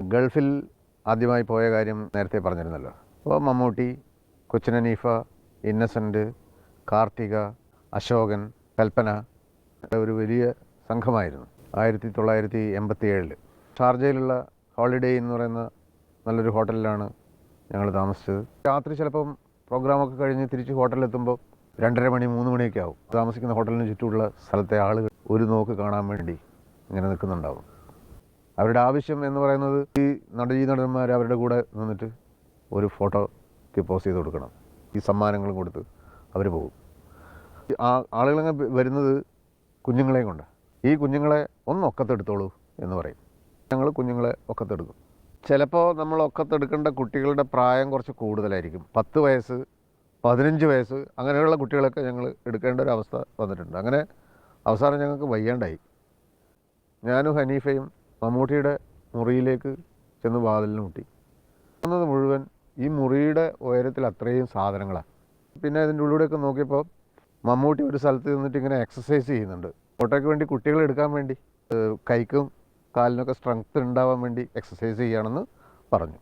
ഗൾഫിൽ ആദ്യമായി പോയ കാര്യം നേരത്തെ പറഞ്ഞിരുന്നല്ലോ. അപ്പോൾ മമ്മൂട്ടി കൊച്ചിനനീഫ ഇന്നസെന്റ് കാർത്തിക അശോകൻ കൽപ്പന ഒരു വലിയ സംഘമായിരുന്നു ആയിരത്തി തൊള്ളായിരത്തി എൺപത്തി ഏഴിൽ ഷാർജയിലുള്ള ഹോളിഡേ എന്ന് പറയുന്ന നല്ലൊരു ഹോട്ടലിലാണ് ഞങ്ങൾ താമസിച്ചത്. രാത്രി ചിലപ്പം പ്രോഗ്രാമൊക്കെ കഴിഞ്ഞ് തിരിച്ച് ഹോട്ടലിലെത്തുമ്പോൾ രണ്ടര മണി മൂന്ന് മണിയൊക്കെ ആവും. താമസിക്കുന്ന ഹോട്ടലിന് ചുറ്റുമുള്ള സ്ഥലത്തെ ആളുകൾ ഒരു നോക്ക് കാണാൻ വേണ്ടി ഇങ്ങനെ നിൽക്കുന്നുണ്ടാവും. അവരുടെ ആവശ്യം എന്ന് പറയുന്നത് ഈ നടീ നടന്മാർ അവരുടെ കൂടെ നിന്നിട്ട് ഒരു ഫോട്ടോക്ക് പോസ് ചെയ്ത് കൊടുക്കണം. ഈ സമ്മാനങ്ങളും കൊടുത്ത് അവർ പോകും. ആ ആളുകളങ്ങ് വരുന്നത് കുഞ്ഞുങ്ങളെയും കൊണ്ട്. ഈ കുഞ്ഞുങ്ങളെ ഒന്ന് ഒക്കത്തെടുത്തോളൂ എന്ന് പറയും. ഞങ്ങൾ കുഞ്ഞുങ്ങളെ ഒക്കത്തെടുക്കും. ചിലപ്പോൾ നമ്മൾ ഒക്കത്തെടുക്കേണ്ട കുട്ടികളുടെ പ്രായം കുറച്ച് കൂടുതലായിരിക്കും. പത്ത് വയസ്സ് പതിനഞ്ച് വയസ്സ് അങ്ങനെയുള്ള കുട്ടികളൊക്കെ ഞങ്ങൾ എടുക്കേണ്ട ഒരു അവസ്ഥ വന്നിട്ടുണ്ട്. അങ്ങനെ അവസാനം ഞങ്ങൾക്ക് വയ്യാണ്ടായി. ഞാനും ഹനീഫയും മമ്മൂട്ടിയുടെ മുറിയിലേക്ക് ചെന്ന് വാതിലിന് മുട്ടി. വന്നത് മുഴുവൻ ഈ മുറിയുടെ ഉയരത്തിൽ അത്രയും സാധനങ്ങളാണ് പിന്നെ അതിന്റെ ഉള്ളിലൂടെയൊക്കെ നോക്കിയപ്പോൾ മമ്മൂട്ടി ഒരു സ്ഥലത്ത് നിന്നിട്ട് ഇങ്ങനെ എക്സസൈസ് ചെയ്യുന്നുണ്ട്. ഫോട്ടോയ്ക്ക് വേണ്ടി കുട്ടികളെ എടുക്കാൻ വേണ്ടി കൈക്കും കാലിനൊക്കെ സ്ട്രെങ്ത് ഉണ്ടാവാൻ വേണ്ടി എക്സസൈസ് ചെയ്യുകയാണെന്ന് പറഞ്ഞു.